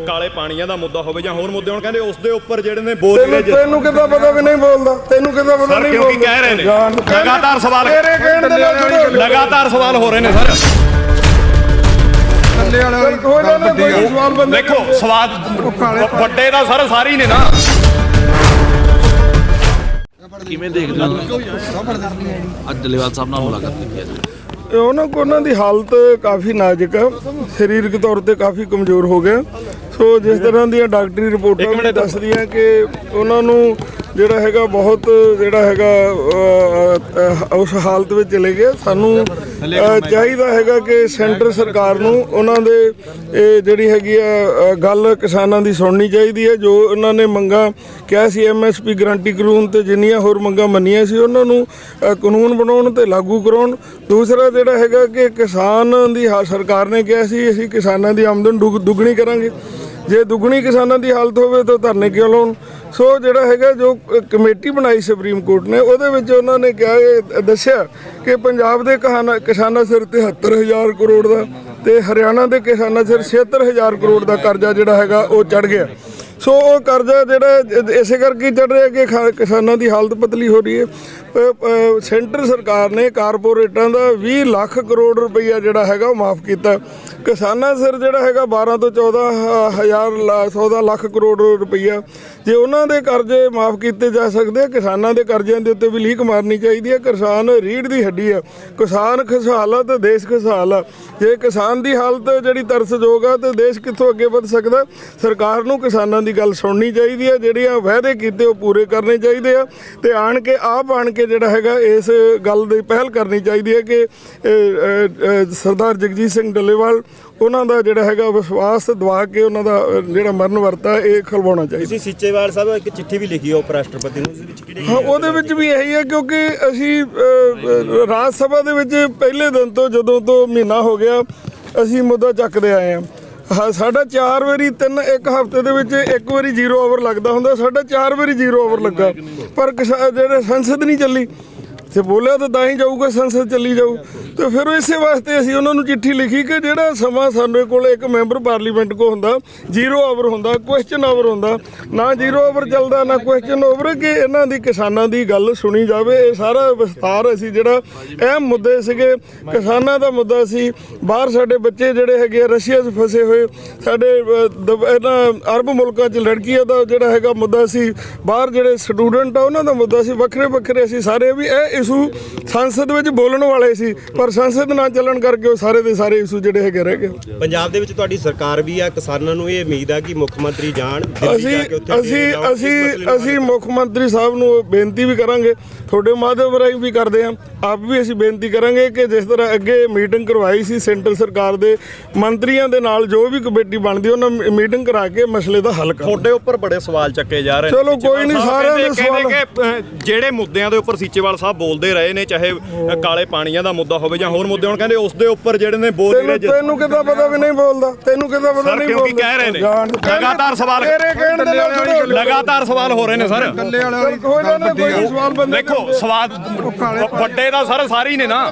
ਕਾਲੇ ਪਾਣੀਆਂ ਦਾ ਮੁੱਦਾ ਹੋਵੇ ਜਾਂ ਹੋਰ ਮੁੱਦੇ ਹੋਣ ਕਹਿੰਦੇ ਉਸ ਦੇ ਉੱਪਰ ਜਿਹੜੇ ਨੇ ਬੋਲ ਤੈਨੂੰ ਜਿਹੜੇ ਤੈਨੂੰ ਕਿੱਦਾਂ ਪਤਾ ਵੀ ਨਹੀਂ ਬੋਲਦਾ? ਤੈਨੂੰ ਕਿੱਦਾਂ ਪਤਾ ਸਰ ਨਹੀਂ ਕਿਉਂਕਿ ਕਹਿ ਰਹੇ ਨੇ। ਜਾਣ ਨੂੰ ਕਹਿ- ਲਗਾਤਾਰ ਸਵਾਲ ਤੇਰੇ ਕਹਿਣ ਦੇ ਨਾਲ ਜੁੜੋ। ਲਗਾਤਾਰ ਸਵਾਲ ਹੋ ਰਹੇ ਨੇ ਸਰ। ਚੱਲ ਕੋਈ ਨਾ ਨਾ, ਕੋਈ ਸਵਾਲ ਬੰਦੇ ਦੇਖੋ ਸਵਾਲ ਵੱਡੇ ਦਾ ਸਰ ਸਾਰੇ ਹੀ ਨੇ ਨਾ। ਕਿਵੇਂ ਦੇਖਦੇ ਹੋ? ਅੱਜ ਡੱਲੇਵਾਲ ਸਾਹਿਬ ਨਾਲ ਮੁਲਾਕਾਤ ਕੀਤੀ ਹੈ। ਜੀ ਉਹਨਾਂ ਕੋ ਉਹਨਾਂ ਦੀ ਹਾਲਤ ਕਾਫੀ ਨਾਜ਼ੁਕ ਹੈ। ਸਰੀਰਕ ਤੌਰ ਤੇ ਕਾਫੀ ਕਮਜ਼ੋਰ ਹੋ ਗਿਆ। ਸੋ ਜਿਸ ਤਰ੍ਹਾਂ ਦੀਆਂ ਡਾਕਟਰੀ ਰਿਪੋਰਟਾਂ ਵੀ ਦੱਸਦੀਆਂ ਕਿ ਉਹਨਾਂ ਨੂੰ ਜਿਹੜਾ ਹੈਗਾ ਬਹੁਤ, ਜਿਹੜਾ ਹੈਗਾ ਉਸ ਹਾਲਤ ਵਿੱਚ ਚਲੇ ਗਏ। ਸਾਨੂੰ ਚਾਹੀਦਾ ਹੈਗਾ ਕਿ ਸੈਂਟਰ ਸਰਕਾਰ ਨੂੰ ਉਹਨਾਂ ਦੇ, ਇਹ ਜਿਹੜੀ ਹੈਗੀ ਆ ਗੱਲ ਕਿਸਾਨਾਂ ਦੀ ਸੁਣਨੀ ਚਾਹੀਦੀ ਹੈ। ਜੋ ਉਹਨਾਂ ਨੇ ਮੰਗਾਂ ਕਿਹਾ ਸੀ ਐਮਐਸਪੀ ਗਰੰਟੀ ਕਾਨੂੰਨ ਤੇ ਜਿੰਨੀਆਂ ਹੋਰ ਮੰਗਾਂ ਮੰਨੀਆਂ ਸੀ, ਉਹਨਾਂ ਨੂੰ ਕਾਨੂੰਨ ਬਣਾਉਣ ਤੇ ਲਾਗੂ ਕਰਾਉਣ। ਦੂਸਰਾ ਜਿਹੜਾ ਹੈਗਾ ਕਿ ਕਿਸਾਨ ਦੀ ਹਾ- ਸਰਕਾਰ ਨੇ ਕਿਹਾ ਸੀ, ਅਸੀਂ ਕਿਸਾਨਾਂ ਦੀ ਆਮਦਨ ਦੁੱਗ- ਦੁੱਗਣੀ ਕਰਾਂਗੇ। ਜੇ ਦੁੱਗਣੀ ਕਿਸਾਨਾਂ ਦੀ ਹਾਲਤ ਹੋਵੇ ਤਾਂ ਧਰਨੇ ਕਿਉਂ ਲਾਉਣ? ਸੋ ਜਿਹੜਾ ਹੈਗਾ ਜੋ ਕਮੇਟੀ ਬਣਾਈ ਸੁਪਰੀਮ ਕੋਰਟ ਨੇ, ਉਹਦੇ ਵਿੱਚ ਉਹਨਾਂ ਨੇ ਕਿਹਾ ਇਹ, ਦੱਸਿਆ ਕਿ ਪੰਜਾਬ ਦੇ ਕਹਾਣਾ- ਕਿਸਾਨਾਂ ਸਿਰ 73000 ਕਰੋੜ ਦਾ ਤੇ ਹਰਿਆਣਾ ਦੇ ਕਿਸਾਨਾਂ ਸਿਰ 76000 ਕਰੋੜ ਦਾ ਕਰਜ਼ਾ ਜਿਹੜਾ ਹੈਗਾ ਉਹ ਚੜ ਗਿਆ। ਸੋ ਉਹ ਕਰਜ਼ਾ ਜਿਹੜਾ ਇਸੇ ਕਰਕੇ ਚੜ ਰਿਹਾ ਕਿ ਖਾ- ਕਿਸਾਨਾਂ ਦੀ ਹਾਲਤ ਪਤਲੀ ਹੋ ਰਹੀ ਹੈ। ਸੈਂਟਰ ਸਰਕਾਰ ਨੇ ਕਾਰਪੋਰੇਟਾਂ ਦਾ 20 ਲੱਖ ਕਰੋੜ ਰੁਪਈਆ ਜਿਹੜਾ ਹੈਗਾ ਉਹ ਮਾਫ ਕੀਤਾ। ਕਿਸਾਨਾਂ ਸਿਰ ਜਿਹੜਾ ਹੈਗਾ 12 ਤੋਂ 14 ਹ- ਹਜ਼ਾਰ ਲਾ- 14 ਲੱਖ ਕਰੋੜ ਰੁਪਈਆ। ਜੇ ਉਹਨਾਂ ਦੇ ਕਰਜ਼ੇ ਮਾਫ ਕੀਤੇ ਜਾ ਸਕਦੇ ਆ, ਕਿਸਾਨਾਂ ਦੇ ਕਰਜ਼ਿਆਂ ਦੇ ਉੱਤੇ ਵੀ ਲੀਕ ਮਾਰਨੀ ਚਾਹੀਦੀ ਹੈ। ਕਿਸਾਨ ਰੀੜ ਦੀ ਹੱਡੀ ਆ। ਕਿਸਾਨ ਖੁਸ਼ਹਾਲ ਆ ਤੇ ਦੇਸ਼ ਖੁਸ਼ਹਾਲ ਆ। ਜੇ ਕਿਸਾਨ ਦੀ ਹਾਲਤ ਜਿਹੜੀ ਤਰਸਯੋਗ ਆ, ਤੇ ਦੇਸ਼ ਕਿੱਥੋਂ ਅੱਗੇ ਵਧ ਸਕਦਾ? ਸਰਕਾਰ ਨੂੰ ਕਿਸਾਨਾਂ ਦੀ ਗੱਲ ਸੁਣਨੀ ਚਾਹੀਦੀ ਹੈ ਜਿਹੜੀਆਂ ਵਾਅਦੇ ਕੀਤੇ ਉਹ ਪੂਰੇ ਕਰਨੇ ਚਾਹੀਦੇ ਆ। ਤੇ ਆਣ ਕੇ ਆਪ ਆਣ ਕੇ ਜਿਹੜਾ ਹੈਗਾ ਇਸ ਗੱਲ ਦੀ ਪਹਿਲ ਕਰਨੀ ਚਾਹੀਦੀ ਹੈ ਕਿ ਸਰਦਾਰ ਜਗਜੀਤ ਸਿੰਘ ਡੱਲੇਵਾਲ ਉਹਨਾਂ ਦਾ ਜਿਹੜਾ ਹੈਗਾ ਵਿਸ਼ਵਾਸ ਦਵਾ ਕੇ ਉਹਨਾਂ ਦਾ ਜਿਹੜਾ ਮਰਨ ਵਰਤਾ ਇਹ ਖਲਵਾਉਣਾ ਚਾਹੀਦਾ। ਤੁਸੀਂ ਸੀਚੇਵਾਲ ਸਾਹਿਬ ਇੱਕ ਚਿੱਠੀ ਵੀ ਲਿਖੀ ਹੈ ਉਪ ਰਾਸ਼ਟਰਪਤੀ ਨੂੰ ਉਸ ਵਿੱਚ ਕਿਹੜੀ ਹਾਂ ਉਹਦੇ ਵਿੱਚ ਵੀ ਇਹੀ ਹੈ ਕਿਉਂਕਿ ਅਸੀਂ ਰਾਜ ਸਭਾ ਦੇ ਵਿੱਚ ਪਹਿਲੇ ਦਿਨ ਤੋਂ ਜਦੋਂ ਤੋਂ ਮਹੀਨਾ ਹੋ ਗਿਆ ਅਸੀਂ ਮੁੱਦਾ ਚੱਕਦੇ ਆਏ ਹਾਂ। ਹਾਂ ਸਾਡਾ ਚਾਰ ਵਾਰੀ ਤਿੰਨ ਇੱਕ ਹਫ਼ਤੇ ਦੇ ਵਿੱਚ ਇੱਕ ਵਾਰੀ ਜ਼ੀਰੋ ਆਵਰ ਲੱਗਦਾ ਹੁੰਦਾ ਸਾਡਾ ਚਾਰ ਵਾਰੀ ਜ਼ੀਰੋ ਆਵਰ ਲੱਗਾ। ਪਰ ਕਿਸਾ- ਜਿਹੜੇ ਸੰਸਦ ਨਹੀਂ ਚੱਲੀ ਤੇ ਬੋਲਿਆ ਤਾਂ ਤਾਂ ਹੀ ਜਾਊਗਾ ਸੰਸਦ ਚੱਲੀ ਜਾਊ। ਤੇ ਫਿਰ ਇਸੇ ਵਾਸਤੇ ਅਸੀਂ ਉਹਨਾਂ ਨੂੰ ਚਿੱਠੀ ਲਿਖੀ ਕਿ ਜਿਹੜਾ ਸਮਾਂ ਸਾਡੇ ਕੋਲ ਇੱਕ ਮੈਂਬਰ ਪਾਰਲੀਮੈਂਟ ਕੋ ਹੁੰਦਾ ਜ਼ੀਰੋ ਆਵਰ ਹੁੰਦਾ ਕੁਐਸਚਨ ਆਵਰ ਹੁੰਦਾ ਨਾ ਜ਼ੀਰੋ ਆਵਰ ਚੱਲਦਾ ਨਾ ਕੁਐਸਚਨ ਆਵਰ ਕਿ ਇਹਨਾਂ ਦੀ ਕਿਸਾਨਾਂ ਦੀ ਗੱਲ ਸੁਣੀ ਜਾਵੇ। ਇਹ ਸਾਰਾ ਵਿਸਥਾਰ ਅਸੀਂ ਜਿਹੜਾ ਅਹਿਮ ਮੁੱਦੇ ਸੀਗੇ ਕਿਸਾਨਾਂ ਦਾ ਮੁੱਦਾ ਸੀ। ਬਾਹਰ ਸਾਡੇ ਬੱਚੇ ਜਿਹੜੇ ਹੈਗੇ ਆ, ਰਸ਼ੀਆ 'ਚ ਫਸੇ ਹੋਏ ਸਾਡੇ ਅ, ਇਹਨਾਂ ਅਰਬ ਮੁਲਕਾਂ 'ਚ ਲੜਕੀਆਂ ਦਾ ਜਿਹੜਾ ਹੈਗਾ ਮੁੱਦਾ ਸੀ। ਬਾਹਰ ਜਿਹੜੇ ਸਟੂਡੈਂਟ ਆ ਉਹਨਾਂ ਦਾ ਮੁੱਦਾ ਸੀ। ਵੱਖਰੇ ਵੱਖਰੇ ਅਸੀਂ ਸਾਰੇ ਵੀ ਇਹ ਇਸ਼ੂ ਸੰਸਦ ਵਿੱਚ ਬੋਲਣ ਵਾਲੇ ਸੀ ਪਰ ਸੰਸਦ ਨਾ ਚੱਲਣ ਕਰਕੇ ਉਹ ਸਾਰੇ ਦੇ ਸਾਰੇ ਇਸ਼ੂ ਜਿਹੜੇ ਹੈਗੇ ਰਹਿ ਗਏ। ਪੰਜਾਬ ਦੇ ਵਿੱਚ ਤੁਹਾਡੀ ਸਰਕਾਰ ਵੀ ਆ ਕਿਸਾਨਾਂ ਨੂੰ ਇਹ ਉਮੀਦ ਆ ਕਿ ਮੁੱਖ ਮੰਤਰੀ ਜਾਣ ਦਿੱਲੀ ਅਸੀਂ ਜਾ ਕੇ ਉੱਥੇ ਅਸੀਂ ਅਸੀਂ ਅਸੀਂ ਮੁੱਖ ਮੰਤਰੀ ਸਾਹਿਬ ਨੂੰ ਬੇਨਤੀ ਵੀ ਕਰਾਂਗੇ ਤੁਹਾਡੇ ਮਾਧਿਅਮ ਰਾਹੀਂ ਵੀ ਕਰਦੇ ਹਾਂ ਆਪ ਵੀ ਅਸੀਂ ਬੇਨਤੀ ਕਰਾਂਗੇ ਕਿ ਜਿਸ ਤਰ੍ਹਾਂ ਅੱਗੇ ਮੀਟਿੰਗ ਕਰਵਾਈ ਸੀ ਸੈਂਟਰ ਸਰਕਾਰ ਦੇ ਮੰਤਰੀਆਂ ਦੇ ਨਾਲ ਜੋ ਵੀ ਕਮੇਟੀ ਬਣਦੀ ਉਹਨਾਂ ਮੀਟਿੰਗ ਕਰਾ ਕੇ ਮਸਲੇ ਦਾ ਹੱਲ ਕਰੋ ਤੁਹਾਡੇ ਉੱਪਰ ਬੜੇ ਸਵਾਲ ਚੱਕੇ ਜਾ ਰਹੇ ਨੇ। ਚਲੋ ਕੋਈ ਨਹੀਂ, ਸਾਰਿਆਂ ਦੇ ਸਵਾਲ- ਜਿਹੜੇ ਮੁੱਦਿਆਂ ਦੇ ਉੱਪਰ ਸੀਚੇਵਾਲ ਸਾਹਿਬ ਬੋਲਦੇ ਰਹੇ ਨੇ ਚਾਹੇ ਕਾਲੇ ਪਾਣੀਆਂ ਦਾ ਮੁੱਦਾ ਹੋਵੇ ਜਾਂ ਹੋਰ ਮੁੱਦੇ ਹੋਣ ਕਹਿੰਦੇ ਉਸ ਦੇ ਉੱਪਰ ਜਿਹੜੇ ਨੇ ਬੋਲ ਤੈਨੂੰ ਜਿਹੜੇ ਤੈਨੂੰ ਕਿੱਦਾਂ ਪਤਾ ਵੀ ਨਹੀਂ ਬੋਲਦਾ? ਤੈਨੂੰ ਕਿੱਦਾਂ ਪਤਾ ਸਰ ਨਹੀਂ ਕਿਉਂਕਿ ਬੋਲਦਾ? ਕਹਿ ਰਹੇ ਨੇ। ਲਗਾਤਾਰ ਸਵਾਲ ਤੇਰੇ ਕਹਿਣ ਦੇ ਨਾਲ ਜੁੜੋ। ਲਗਾਤਾਰ ਸਵਾਲ ਹੋ ਰਹੇ ਨੇ ਸਰ। ਚੱਲ ਕੋਈ ਨਾ ਨਾ, ਕੋਈ ਸਵਾਲ ਬੰਦੇ ਦੇਖੋ ਸਵਾਲ ਵੱਡੇ ਦਾ ਸਰ ਸਾਰੇ ਹੀ ਨੇ ਨਾ।